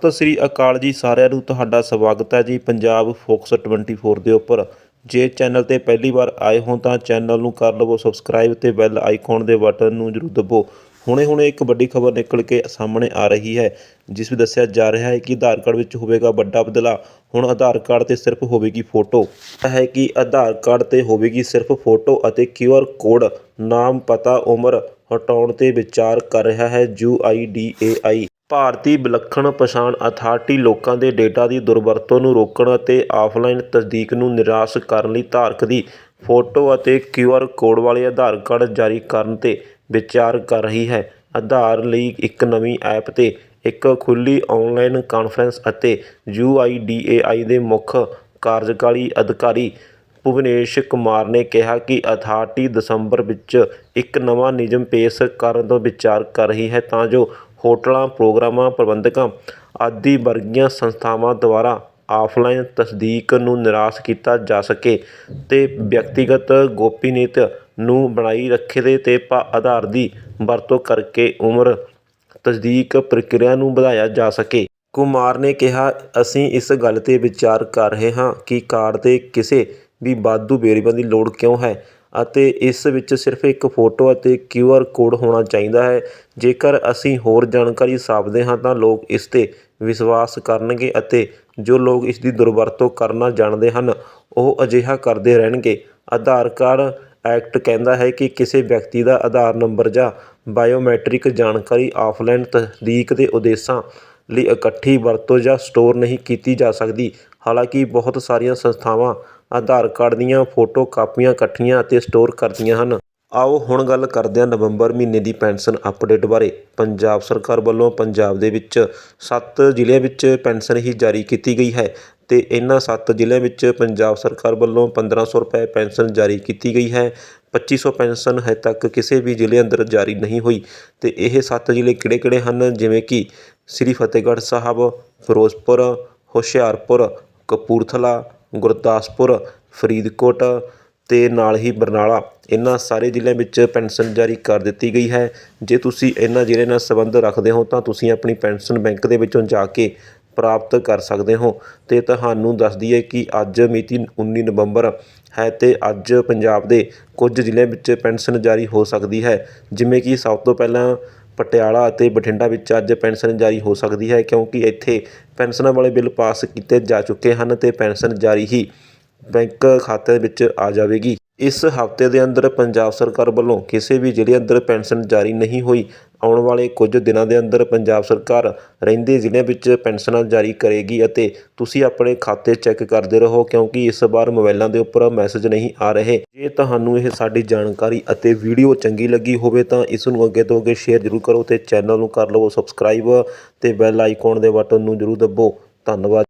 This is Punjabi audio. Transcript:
ਸਤਿ ਸ੍ਰੀ ਅਕਾਲ ਜੀ ਸਾਰਿਆਂ ਨੂੰ, ਤੁਹਾਡਾ ਸਵਾਗਤ ਹੈ ਜੀ ਪੰਜਾਬ ਫੋਕਸ 24 ਦੇ ਉੱਪਰ। ਜੇ ਚੈਨਲ ਤੇ ਪਹਿਲੀ ਵਾਰ ਆਏ ਹੋ ਤਾਂ ਚੈਨਲ ਨੂੰ ਕਰ ਲਵੋ ਸਬਸਕ੍ਰਾਈਬ ਤੇ ਬੈਲ ਆਈਕਨ ਦੇ ਬਟਨ ਨੂੰ ਜ਼ਰੂਰ ਦਬੋ। ਹੁਣੇ ਹੁਣੇ ਇੱਕ ਵੱਡੀ ਖਬਰ ਨਿਕਲ ਕੇ ਸਾਹਮਣੇ ਆ ਰਹੀ ਹੈ, ਜਿਸ ਵਿੱਚ ਦੱਸਿਆ ਜਾ ਰਿਹਾ ਹੈ ਕਿ ਆਧਾਰ ਕਾਰਡ ਵਿੱਚ ਹੋਵੇਗਾ ਵੱਡਾ ਬਦਲਾਅ। ਹੁਣ ਆਧਾਰ ਕਾਰਡ ਤੇ ਸਿਰਫ ਹੋਵੇਗੀ ਫੋਟੋ ਹੈ ਕਿ ਆਧਾਰ ਕਾਰਡ ਤੇ ਹੋਵੇਗੀ ਸਿਰਫ ਫੋਟੋ ਅਤੇ ਕਿਊਆਰ ਕੋਡ ਨਾਮ, ਪਤਾ, ਉਮਰ ਹਟਾਉਣ ਤੇ ਵਿਚਾਰ ਕਰ ਰਿਹਾ ਹੈ ਯੂਆਈਡੀਏਆਈ ਭਾਰਤੀ ਵਿਲੱਖਣ ਪਛਾਣ ਅਥਾਰਟੀ ਲੋਕਾਂ ਦੇ ਡੇਟਾ ਦੀ ਦੁਰਵਰਤੋਂ ਨੂੰ ਰੋਕਣ ਅਤੇ ਆਫਲਾਈਨ ਤਸਦੀਕ ਨੂੰ ਨਿਰਾਸ਼ ਕਰਨ ਲਈ ਧਾਰਕ ਦੀ ਫੋਟੋ ਅਤੇ ਕਿਊ ਆਰ ਕੋਡ ਵਾਲੇ ਆਧਾਰ ਕਾਰਡ ਜਾਰੀ ਕਰਨ ਤੇ ਵਿਚਾਰ ਕਰ ਰਹੀ ਹੈ। ਆਧਾਰ ਲਈ ਇੱਕ ਨਵੀਂ ਐਪ ਤੇ ਇੱਕ ਖੁੱਲ੍ਹੀ ਆਨਲਾਈਨ ਕਾਨਫਰੰਸ ਅਤੇ U I D A I ਦੇ ਮੁੱਖ ਕਾਰਜਕਾਰੀ ਅਧਿਕਾਰੀ ਭੁਵਨੇਸ਼ ਕੁਮਾਰ ਨੇ ਕਿਹਾ ਕਿ ਅਥਾਰਟੀ ਦਸੰਬਰ ਵਿੱਚ ਇੱਕ ਨਵਾਂ ਨਿਯਮ ਪੇਸ਼ ਕਰਨ ਤੋਂ ਵਿਚਾਰ ਕਰ ਰਹੀ ਹੈ ਤਾਂ ਜੋ ਹੋਟਲਾਂ, ਪ੍ਰੋਗਰਾਮਾਂ, ਪ੍ਰਬੰਧਕਾਂ ਆਦਿ ਵਰਗੀਆਂ ਸੰਸਥਾਵਾਂ ਦੁਆਰਾ ਆਫਲਾਈਨ ਤਸਦੀਕ ਨੂੰ ਨਿਰਾਸ਼ ਕੀਤਾ ਜਾ ਸਕੇ ਅਤੇ ਵਿਅਕਤੀਗਤ ਗੋਪਨੀਯਤਾ ਨੂੰ ਬਣਾਈ ਰੱਖਦੇ ਅਤੇ ਭਾ ਆਧਾਰ ਦੀ ਵਰਤੋਂ ਕਰਕੇ ਉਮਰ ਤਸਦੀਕ ਪ੍ਰਕਿਰਿਆ ਨੂੰ ਵਧਾਇਆ ਜਾ ਸਕੇ। ਕੁਮਾਰ ਨੇ ਕਿਹਾ, ਅਸੀਂ ਇਸ ਗੱਲ ਤੇ ਵਿਚਾਰ ਕਰ ਰਹੇ ਹਾਂ ਕਿ ਕਾਰਡ ਤੇ ਕਿਸੇ ਵੀ ਵਾਧੂ ਵੇਰਵਿਆਂ ਦੀ ਲੋੜ ਕਿਉਂ ਹੈ? ਅਤੇ ਇਸ ਵਿੱਚ ਸਿਰਫ ਇੱਕ ਫੋਟੋ ਅਤੇ ਕਿਊ ਆਰ ਕੋਡ ਹੋਣਾ ਚਾਹੀਦਾ ਹੈ। ਜੇਕਰ ਅਸੀਂ ਹੋਰ ਜਾਣਕਾਰੀ ਛਾਪਦੇ ਹਾਂ ਤਾਂ ਲੋਕ ਇਸ ਤੇ ਵਿਸ਼ਵਾਸ ਕਰਨਗੇ ਅਤੇ ਜੋ ਲੋਕ ਇਸ ਦੀ ਦੁਰਵਰਤੋਂ ਕਰਨਾ ਜਾਣਦੇ ਹਨ, ਉਹ ਅਜਿਹਾ ਕਰਦੇ ਰਹਿਣਗੇ। ਆਧਾਰ ਕਾਰਡ ਐਕਟ ਕਹਿੰਦਾ ਹੈ ਕਿ ਕਿਸੇ ਵਿਅਕਤੀ ਦਾ ਆਧਾਰ ਨੰਬਰ ਜਾਂ ਬਾਇਓਮੈਟ੍ਰਿਕ ਜਾਣਕਾਰੀ ਆਫਲਾਈਨ ਤਸਦੀਕ ਦੇ ਉਦੇਸ਼ਾਂ ਲਈ ਇਕੱਠੀ ਵਰਤੋਂ ਜਾਂ ਸਟੋਰ ਨਹੀਂ ਕੀਤੀ ਜਾ ਸਕਦੀ। ਹਾਲਾਂਕਿ ਬਹੁਤ ਸਾਰੀਆਂ ਸੰਸਥਾਵਾਂ ਆਧਾਰ ਕਾਰਡ ਦੀਆਂ ਫੋਟੋ ਕਾਪੀਆਂ ਇਕੱਠੀਆਂ ਅਤੇ ਸਟੋਰ ਕਰਦੀਆਂ ਹਨ। ਆਓ ਹੁਣ ਗੱਲ ਕਰਦੇ ਹਾਂ ਨਵੰਬਰ ਮਹੀਨੇ ਦੀ ਪੈਨਸ਼ਨ ਅਪਡੇਟ ਬਾਰੇ। ਪੰਜਾਬ ਸਰਕਾਰ ਵੱਲੋਂ ਪੰਜਾਬ ਦੇ ਵਿੱਚ 7 ਜ਼ਿਲ੍ਹਿਆਂ ਵਿੱਚ ਪੈਨਸ਼ਨ ਹੀ ਜਾਰੀ ਕੀਤੀ ਗਈ ਹੈ ਤੇ ਇਹਨਾਂ 7 ਜ਼ਿਲ੍ਹਿਆਂ ਵਿੱਚ ਪੰਜਾਬ ਸਰਕਾਰ ਵੱਲੋਂ 1500 ਰੁਪਏ ਪੈਨਸ਼ਨ ਜਾਰੀ ਕੀਤੀ ਗਈ ਹੈ। 2500 ਪੈਨਸ਼ਨ ਹੈ ਤੱਕ ਕਿਸੇ ਵੀ ਜ਼ਿਲ੍ਹੇ ਅੰਦਰ ਜਾਰੀ ਨਹੀਂ ਹੋਈ ਤੇ ਇਹ 7 ਜ਼ਿਲ੍ਹੇ ਕਿਹੜੇ-ਕਿਹੜੇ ਹਨ? ਜਿਵੇਂ ਕਿ ਸ੍ਰੀ ਫਤਿਹਗੜ੍ਹ ਸਾਹਿਬ, ਫਿਰੋਜ਼ਪੁਰ, ਹੁਸ਼ਿਆਰਪੁਰ, ਕਪੂਰਥਲਾ ਗੁਰਦਾਸਪੁਰ, ਫਰੀਦਕੋਟ ਅਤੇ ਨਾਲ ਹੀ ਬਰਨਾਲਾ। ਇਹਨਾਂ ਸਾਰੇ ਜ਼ਿਲ੍ਹਿਆਂ ਵਿੱਚ ਪੈਨਸ਼ਨ ਜਾਰੀ ਕਰ ਦਿੱਤੀ ਗਈ ਹੈ। ਜੇ ਤੁਸੀਂ ਇਹਨਾਂ ਜ਼ਿਲ੍ਹਿਆਂ ਨਾਲ ਸੰਬੰਧ ਰੱਖਦੇ ਹੋ, ਤਾਂ ਤੁਸੀਂ ਆਪਣੀ ਪੈਨਸ਼ਨ ਬੈਂਕ ਦੇ ਵਿੱਚੋਂ ਜਾ ਕੇ ਪ੍ਰਾਪਤ ਕਰ ਸਕਦੇ ਹੋ। ਅਤੇ ਤੁਹਾਨੂੰ ਦੱਸ ਦਈਏ ਕਿ ਅੱਜ ਮਿਤੀ 19 ਨਵੰਬਰ ਹੈ ਅਤੇ ਅੱਜ ਪੰਜਾਬ ਦੇ ਕੁਝ ਜ਼ਿਲ੍ਹਿਆਂ ਵਿੱਚ ਪੈਨਸ਼ਨ ਜਾਰੀ ਹੋ ਸਕਦੀ ਹੈ। ਜਿਵੇਂ ਕਿ ਸਭ ਤੋਂ ਪਹਿਲਾਂ ਪਟਿਆਲਾ ਅਤੇ ਬਠਿੰਡਾ ਵਿੱਚ ਅੱਜ ਪੈਨਸ਼ਨ ਜਾਰੀ ਹੋ ਸਕਦੀ ਹੈ, ਕਿਉਂਕਿ ਇੱਥੇ ਪੈਨਸ਼ਨਾਂ ਵਾਲੇ ਬਿੱਲ ਪਾਸ ਕੀਤੇ ਜਾ ਚੁੱਕੇ ਹਨ ਅਤੇ ਪੈਨਸ਼ਨ ਜਾਰੀ ਹੀ ਬੈਂਕ ਖਾਤੇ ਵਿੱਚ ਆ ਜਾਵੇਗੀ। ਇਸ ਹਫ਼ਤੇ ਦੇ ਅੰਦਰ ਪੰਜਾਬ ਸਰਕਾਰ ਵੱਲੋਂ ਕਿਸੇ ਵੀ ਜ਼ਿਲ੍ਹੇ ਅੰਦਰ ਪੈਨਸ਼ਨ ਜਾਰੀ ਨਹੀਂ ਹੋਈ ਆਉਣ ਵਾਲੇ ਕੁਝ ਦਿਨਾਂ ਦੇ ਅੰਦਰ ਪੰਜਾਬ ਸਰਕਾਰ ਰਹਿੰਦੇ ਜ਼ਿਲ੍ਹਿਆਂ ਵਿੱਚ ਪੈਨਸ਼ਨਾਂ ਜਾਰੀ ਕਰੇਗੀ ਅਤੇ ਤੁਸੀਂ ਆਪਣੇ ਖਾਤੇ ਚੈੱਕ ਕਰਦੇ ਰਹੋ ਕਿਉਂਕਿ ਇਸ ਵਾਰ ਮੋਬਾਈਲਾਂ ਦੇ ਉੱਪਰ ਮੈਸੇਜ ਨਹੀਂ ਆ ਰਹੇ। ਜੇ ਤੁਹਾਨੂੰ ਇਹ ਸਾਡੀ ਜਾਣਕਾਰੀ ਅਤੇ ਵੀਡੀਓ ਚੰਗੀ ਲੱਗੀ ਹੋਵੇ ਤਾਂ ਇਸ ਨੂੰ ਅੱਗੇ ਤੋਂ ਅੱਗੇ ਸ਼ੇਅਰ ਜ਼ਰੂਰ ਕਰੋ ਤੇ ਚੈਨਲ ਨੂੰ ਕਰ ਲਵੋ ਸਬਸਕ੍ਰਾਈਬ ਤੇ ਬੈਲ ਆਈਕਨ ਦੇ ਬਟਨ ਨੂੰ ਜ਼ਰੂਰ ਦੱਬੋ। ਧੰਨਵਾਦ।